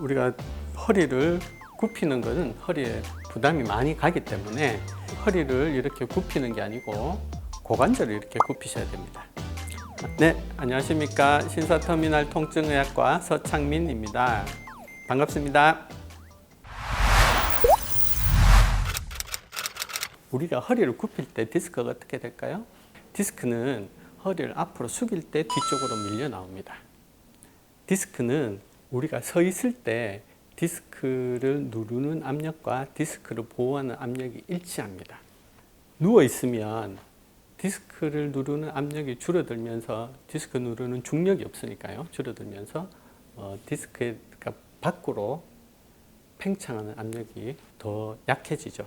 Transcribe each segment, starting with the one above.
우리가 허리를 굽히는 것은 허리에 부담이 많이 가기 때문에 허리를 이렇게 굽히는 게 아니고 고관절을 이렇게 굽히셔야 됩니다. 네, 안녕하십니까. 신사터미널 통증의학과 서창민입니다. 반갑습니다. 우리가 허리를 굽힐 때 디스크가 어떻게 될까요? 디스크는 허리를 앞으로 숙일 때 뒤쪽으로 밀려 나옵니다. 디스크는 우리가 서 있을 때 디스크를 누르는 압력과 디스크를 보호하는 압력이 일치합니다. 누워 있으면 디스크를 누르는 압력이 줄어들면서 디스크 누르는 중력이 없으니까요. 줄어들면서 어, 디스크가 밖으로 팽창하는 압력이 더 약해지죠.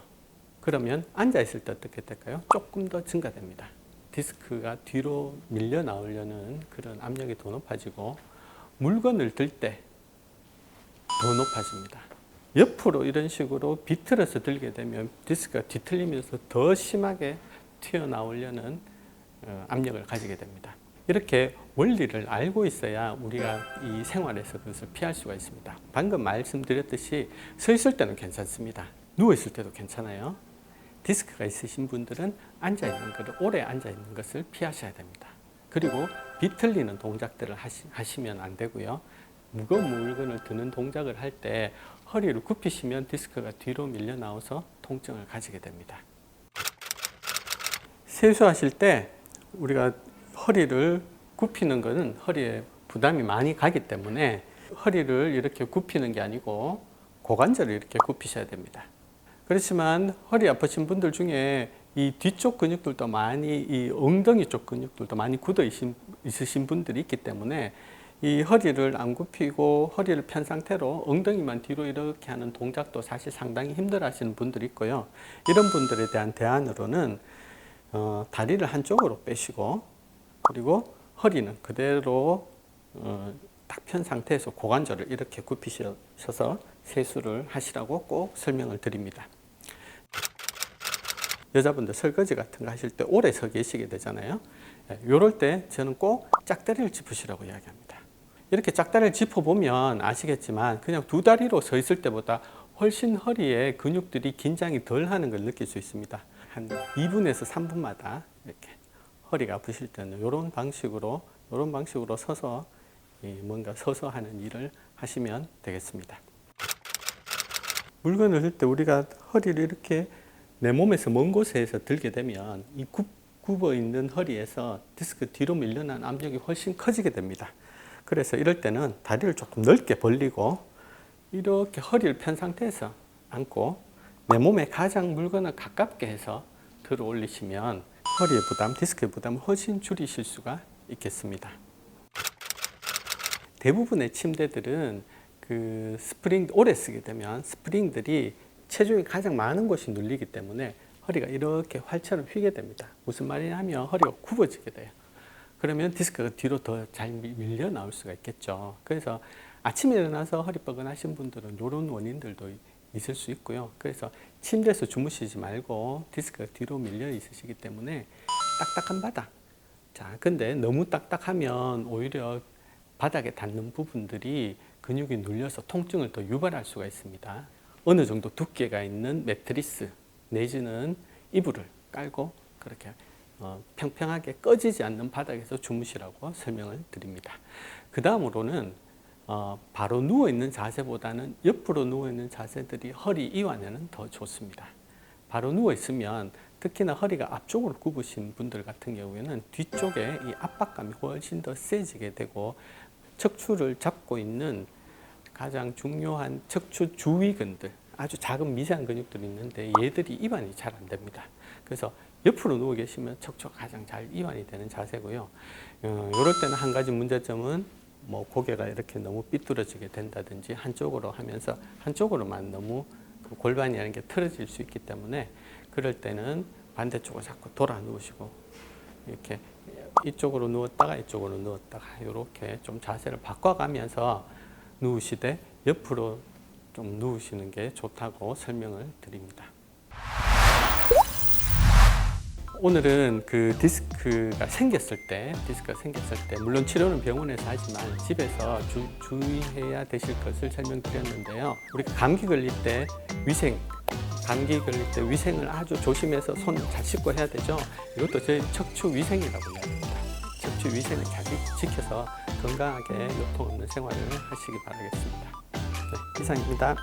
그러면 앉아 있을 때 어떻게 될까요? 조금 더 증가됩니다. 디스크가 뒤로 밀려 나오려는 그런 압력이 더 높아지고 물건을 들 때 더 높아집니다. 옆으로 이런 식으로 비틀어서 들게 되면 디스크가 뒤틀리면서 더 심하게 튀어나오려는 어, 압력을 가지게 됩니다. 이렇게 원리를 알고 있어야 우리가 이 생활에서 그것을 피할 수가 있습니다. 방금 말씀드렸듯이 서 있을 때는 괜찮습니다. 누워 있을 때도 괜찮아요. 디스크가 있으신 분들은 앉아 있는 것을 오래 앉아 있는 것을 피하셔야 됩니다. 그리고 비틀리는 동작들을 하시, 하시면 안 되고요. 무거운 물건을 드는 동작을 할 때 허리를 굽히시면 디스크가 뒤로 밀려 나와서 통증을 가지게 됩니다. 세수하실 때 우리가 허리를 굽히는 것은 허리에 부담이 많이 가기 때문에 허리를 이렇게 굽히는 게 아니고 고관절을 이렇게 굽히셔야 됩니다. 그렇지만 허리 아프신 분들 중에 이 뒤쪽 근육들도 많이 이 엉덩이 쪽 근육들도 많이 굳어 있으신, 분들이 있기 때문에 이 허리를 안 굽히고 허리를 편 상태로 엉덩이만 뒤로 이렇게 하는 동작도 사실 상당히 힘들어 하시는 분들이 있고요. 이런 분들에 대한 대안으로는 어, 다리를 한쪽으로 빼시고 그리고 허리는 그대로 어, 딱편 상태에서 고관절을 이렇게 굽히셔서 세수를 하시라고 꼭 설명을 드립니다. 여자분들 설거지 같은 거 하실 때 오래 서 계시게 되잖아요. 이럴 때 저는 꼭 짝다리를 짚으시라고 이야기합니다. 이렇게 짝다리를 짚어보면 아시겠지만 그냥 두 다리로 서 있을 때보다 훨씬 허리에 근육들이 긴장이 덜 하는 걸 느낄 수 있습니다. 한 2분에서 3분마다 이렇게 허리가 아프실 때는 이런 방식으로 이런 방식으로 서서 이 뭔가 서서 하는 일을 하시면 되겠습니다. 물건을 들 때 우리가 허리를 이렇게 내 몸에서 먼 곳에서 들게 되면 이 굽, 굽어 있는 허리에서 디스크 뒤로 밀려난 압력이 훨씬 커지게 됩니다. 그래서 이럴 때는 다리를 조금 넓게 벌리고 이렇게 허리를 편 상태에서 앉고 내 몸에 가장 물건을 가깝게 해서 들어 올리시면 허리의 부담, 디스크의 부담을 훨씬 줄이실 수가 있겠습니다. 대부분의 침대들은 그 스프링 오래 쓰게 되면 스프링들이 체중이 가장 많은 곳이 눌리기 때문에 허리가 이렇게 활처럼 휘게 됩니다. 무슨 말이냐면 허리가 굽어지게 돼요. 그러면 디스크가 뒤로 더 잘 밀려 나올 수가 있겠죠. 그래서 아침에 일어나서 허리 뻐근하신 분들은 이런 원인들도 있을 수 있고요. 그래서 침대에서 주무시지 말고 디스크가 뒤로 밀려 있으시기 때문에 딱딱한 바닥. 자, 근데 너무 딱딱하면 오히려 바닥에 닿는 부분들이 근육이 눌려서 통증을 더 유발할 수가 있습니다. 어느 정도 두께가 있는 매트리스 내지는 이불을 깔고 그렇게 어, 평평하게 꺼지지 않는 바닥에서 주무시라고 설명을 드립니다. 그 다음으로는 어, 바로 누워 있는 자세보다는 옆으로 누워 있는 자세들이 허리 이완에는 더 좋습니다. 바로 누워 있으면 특히나 허리가 앞쪽으로 굽으신 분들 같은 경우에는 뒤쪽에 이 압박감이 훨씬 더 세지게 되고 척추를 잡고 있는 가장 중요한 척추 주위근들 아주 작은 미세한 근육들이 있는데 얘들이 이완이 잘 안 됩니다. 그래서 옆으로 누워 계시면 척추가 가장 잘 이완이 되는 자세고요. 어, 이럴 때는 한 가지 문제점은 뭐 고개가 이렇게 너무 삐뚤어지게 된다든지 한쪽으로 하면서 한쪽으로만 너무 그 골반이라는 게 틀어질 수 있기 때문에 그럴 때는 반대쪽으로 자꾸 돌아 누우시고 이렇게 이쪽으로 누웠다가 이쪽으로 누웠다가 이렇게 좀 자세를 바꿔가면서 누우시되 옆으로 좀 누우시는 게 좋다고 설명을 드립니다. 오늘은 그 디스크가 생겼을 때, 디스크가 생겼을 때, 물론 치료는 병원에서 하지만 집에서 주, 주의해야 되실 것을 설명드렸는데요. 우리가 감기 걸릴 때 위생, 감기 걸릴 때 위생을 아주 조심해서 손 잘 씻고 해야 되죠. 이것도 저희 척추 위생이라고 해야 됩니다. 척추 위생을 잘 지켜서 건강하게 요통 없는 생활을 하시기 바라겠습니다. 네, 이상입니다.